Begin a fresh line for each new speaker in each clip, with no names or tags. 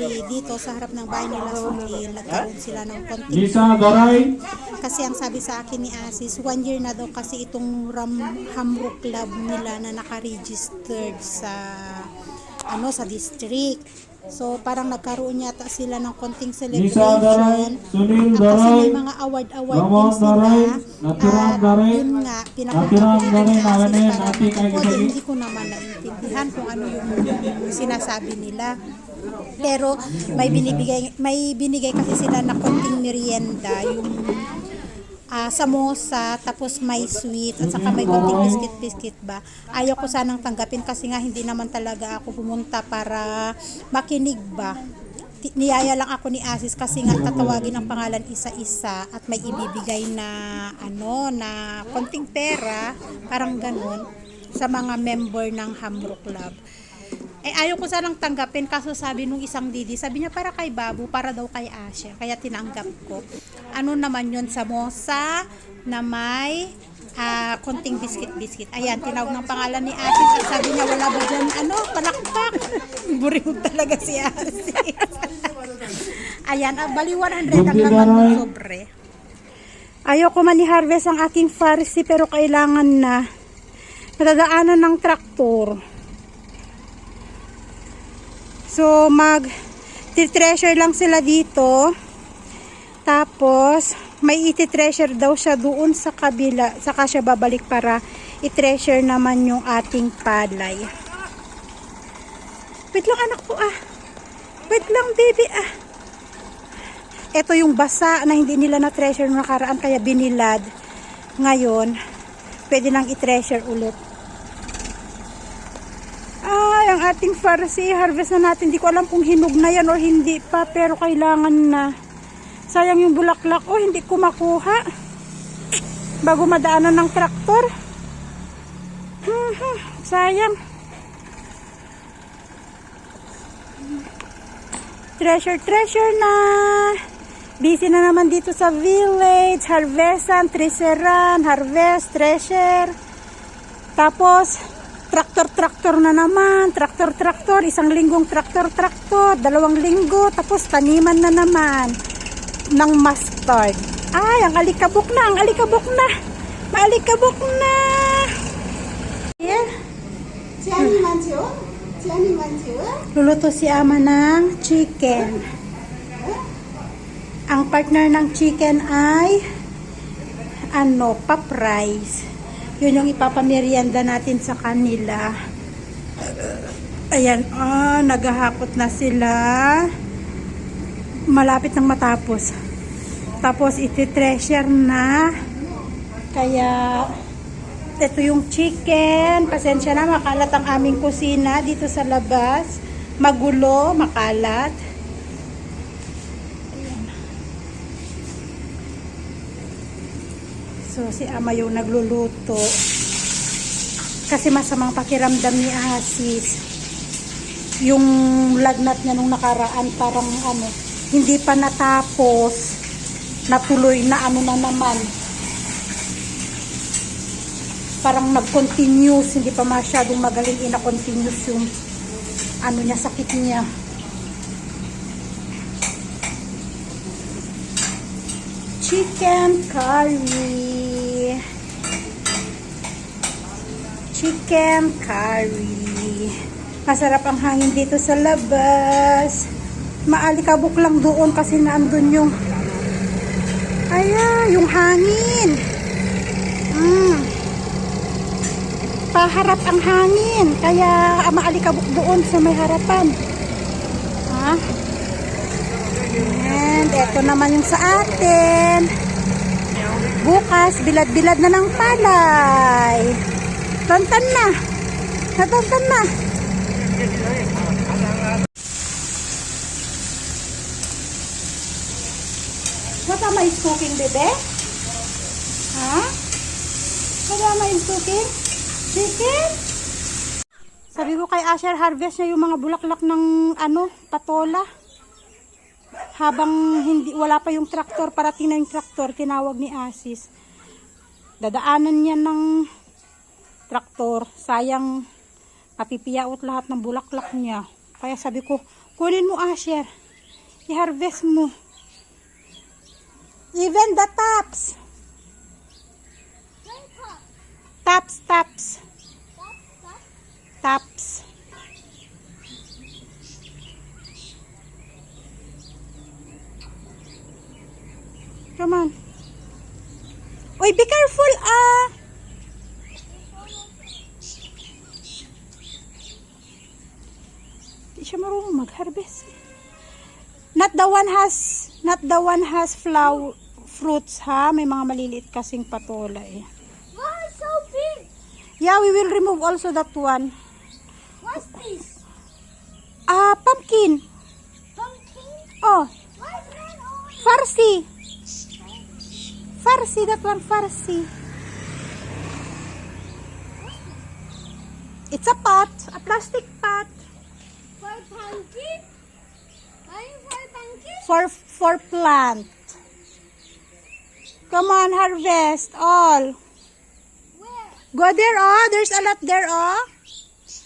Bali, dito sa harap ng bahay nila Sunil, nagkaroon sila ng konting
Lisa Garay,
kasi ang sabi sa akin ni Asis, one year na daw kasi itong Ram Hamro Club nila na naka-registered sa ano sa district. So parang nagkaroon yata sila ng konting
Lisa
celebration.
Sunil
kasi may mga award-award din sila. At yun nga, pinapunta ko
Garay,
kay Asis para ako din, hindi ko naman naintindihan kung ano yung sinasabi nila. Pero may binibigay may binigay kasi sila na konting merienda yung ah, samosa, tapos may sweet, at saka may konting biscuit-biscuit ba. Ayaw ko sanang tanggapin kasi nga hindi naman talaga ako pumunta para makinig ba. Niyaya lang ako ni Asis kasi nga tatawagin ang pangalan isa-isa at may ibibigay na ano na konting pera, parang ganun sa mga member ng Hamro Club. Eh, ayaw ko sanang tanggapin kaso sabi nung isang didi, sabi niya para kay Babu, para daw kay Asya. Kaya tinanggap ko. Ano naman yun, samosa na may ah, konting biscuit-biscuit. Ayan, tinawag ng pangalan ni Asis at sabi niya wala ba dyan, ano, palakpak. Buring talaga si Asis. Ayan, ah, bali 100 ang laman ng sobre. Ayaw ko man i-harvest ang aking farsi pero kailangan na. Nadadaanan ng traktor. So, mag treasure lang sila dito. Tapos, may iti-treasure daw siya doon sa kabila. Saka siya babalik para i-treasure naman yung ating palay. Wait lang anak ko ah. Wait lang baby ah. Ito yung basa na hindi nila na-treasure nakaraan kaya binilad. Ngayon, pwede nang i-treasure ulit. Ang ating farsi, harvest na natin. Hindi ko alam kung hinog na yan o hindi pa, pero kailangan na. Sayang yung bulaklak. Oh, hindi ko makuha. Bago madaanan ng traktor. Hmm, hmm, sayang. Treasure, treasure na. Busy na naman dito sa village. Harvestan, treasurean, harvest, treasure. Tapos, traktor-traktor na naman, traktor-traktor, isang linggong traktor-traktor, dalawang linggo, tapos taniman na naman ng mustard. Ay, ang alikabok na, ang alikabok na. Maalikabok na. Yeah. Luluto si ama ng chicken. Ang partner ng chicken ay ano, pop rice. Yun yung ipapamerienda natin sa kanila. Ayan, ah, naghahakot na sila. Malapit nang matapos. Tapos iti-treasure na. Kaya ito yung chicken. Pasensya na, makalat ang aming kusina dito sa labas. Magulo, makalat. So, si ama yung nagluluto. Kasi masamang pakiramdam ni Asis. Yung lagnat niya nung nakaraan, parang ano, hindi pa natapos. Natuloy na ano na naman. Parang nag-continuous, hindi pa masyadong magaling ina-continuous yung ano niya, sakit niya. Chicken curry. Chicken curry. Masarap ang hangin dito sa labas. Maalikabok lang doon kasi naandun yung Aya, yung hangin. Mm. Paharap ang hangin. Kaya ah, maalikabok doon sa may harapan. Ha? Eto naman yung sa atin. Bukas, bilad-bilad na ng palay. Tantan na. Natantan na. What am I cooking, bebe? Ha? What am I cooking? Chicken? Sabi ko kay Asher, harvest niya yung mga bulaklak ng ano, patola habang hindi wala pa yung traktor parating na yung traktor tinawag ni Asis dadaanan niya ng traktor sayang mapipiyaot lahat ng bulaklak niya kaya sabi ko Kunin mo, Asher. I-harvest mo. Even the tops. Tops, tops. Tops. Come on. Uy, be careful, ah! Di siya marunong mag-harvest. Not the one has, not the one has flower, fruits, ha? May mga maliliit kasing patola, eh.
Wow, so big.
Yeah, we will remove also that one.
What's this?
Ah, pumpkin.
Pumpkin?
Oh, farsi. Farsi, that one, farsi. It's a pot, a plastic pot.
For pumpkin? Why for pumpkin?
for for plant. Come on, harvest all.
Where?
Go there, oh. There's a lot there, oh.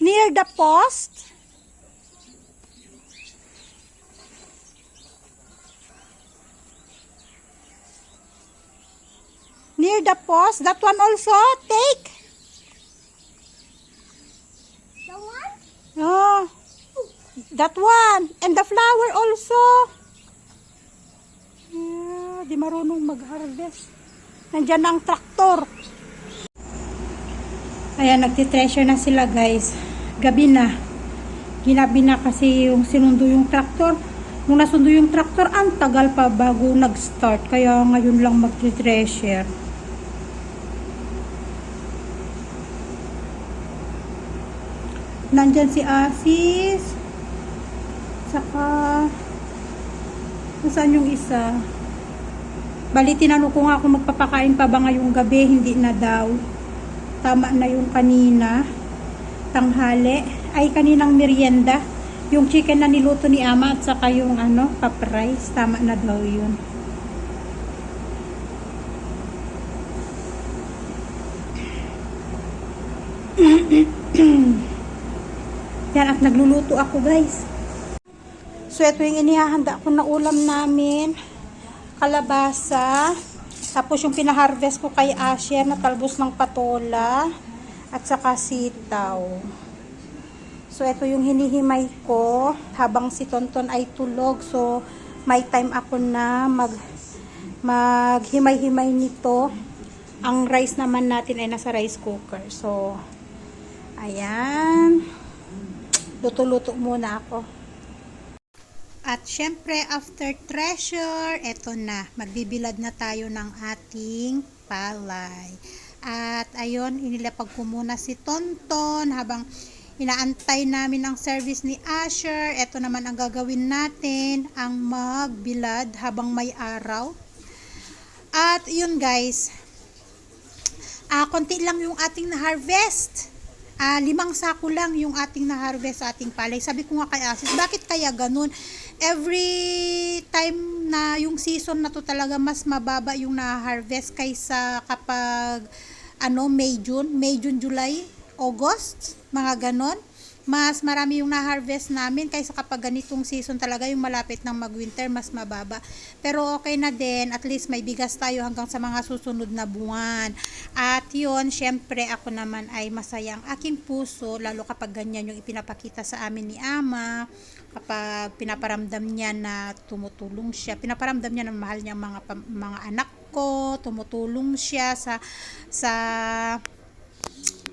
Near the post. Near the post. That one also. Take.
The one?
Oh. That one. And the flower also. Yeah, di marunong mag-harvest. Nandyan ang traktor. Ayan, nagtitreasure na sila guys. Gabi na. Ginabi na kasi yung sinundo yung traktor. Nung nasundo yung traktor, ang tagal pa bago nag-start. Kaya ngayon lang magtitreasure. Nandyan si Asis. Saka, nasaan yung isa? Bali, tinanong ko nga kung magpapakain pa ba ngayong gabi, hindi na daw. Tama na yung kanina. Tanghali. Ay, kaninang merienda. Yung chicken na niluto ni Ama at saka yung ano, paprice. Tama na daw yun. Yan, at nagluluto ako guys. So, ito yung inihahanda ko na ulam namin. Kalabasa. Tapos yung pinaharvest ko kay Asher na talbos ng patola. At saka sitaw. So, ito yung hinihimay ko habang si Tonton ay tulog. So, may time ako na mag maghimay-himay nito. Ang rice naman natin ay nasa rice cooker. So, ayan. Luto-luto muna ako. At syempre, after treasure, eto na. Magbibilad na tayo ng ating palay. At ayun, inilapag ko muna si Tonton habang inaantay namin ang service ni Asher. Eto naman ang gagawin natin, ang magbilad habang may araw. At yun guys, ah konti lang yung ating na-harvest. Ah, limang sako lang yung ating na-harvest sa ating palay. Sabi ko nga kay Asis, bakit kaya ganun? Every time na yung season na to talaga mas mababa yung na-harvest kaysa kapag ano, May, June, May, June, July, August, mga ganon. Mas marami yung na-harvest namin kaysa kapag ganitong season talaga yung malapit ng mag-winter, mas mababa. Pero okay na din, at least may bigas tayo hanggang sa mga susunod na buwan. At yun, syempre ako naman ay masaya ang aking puso, lalo kapag ganyan yung ipinapakita sa amin ni Ama, kapag pinaparamdam niya na tumutulong siya, pinaparamdam niya na mahal niya mga, mga anak ko, tumutulong siya sa sa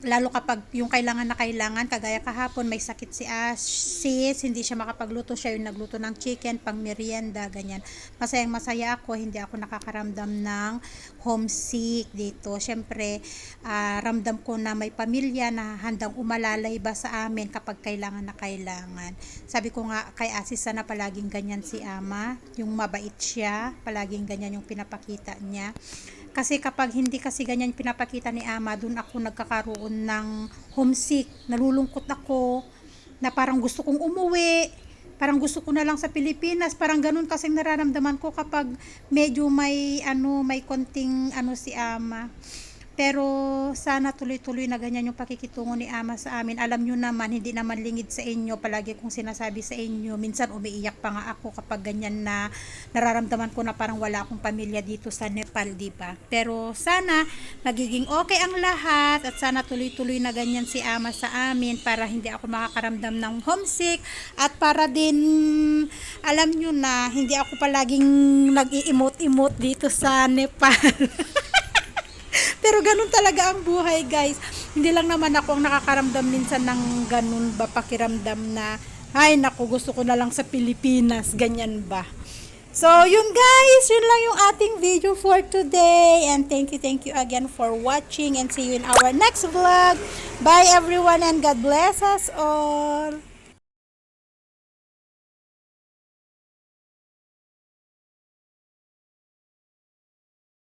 lalo kapag yung kailangan na kailangan, kagaya kahapon may sakit si Asis, hindi siya makapagluto, siya yung nagluto ng chicken, pang merienda, ganyan. Masayang masaya ako, hindi ako nakakaramdam ng homesick dito. Siyempre, ah, ramdam ko na may pamilya na handang umalalay ba sa amin kapag kailangan na kailangan. Sabi ko nga kay Asis, sana palaging ganyan si Ama, yung mabait siya, palaging ganyan yung pinapakita niya. Kasi kapag hindi kasi ganyan pinapakita ni Ama, dun ako nagkakaroon ng homesick. Nalulungkot ako na parang gusto kong umuwi. Parang gusto ko na lang sa Pilipinas. Parang ganun kasing nararamdaman ko kapag medyo may ano, may konting ano si Ama. Pero sana tuloy-tuloy na ganyan yung pakikitungo ni Ama sa amin. Alam nyo naman, hindi naman lingid sa inyo. Palagi kong sinasabi sa inyo. Minsan umiiyak pa nga ako kapag ganyan na nararamdaman ko na parang wala akong pamilya dito sa Nepal, di ba? Pero sana magiging okay ang lahat at sana tuloy-tuloy na ganyan si Ama sa amin para hindi ako makakaramdam ng homesick at para din alam nyo na hindi ako palaging nag-i-emote-emote dito sa Nepal. Pero ganun talaga ang buhay, guys. Hindi lang naman ako ang nakakaramdam minsan ng ganun ba pakiramdam na ay naku, gusto ko na lang sa Pilipinas, ganyan ba. So, yun guys, yun lang yung ating video for today. And thank you, thank you again for watching and see you in our next vlog. Bye everyone and God bless us all.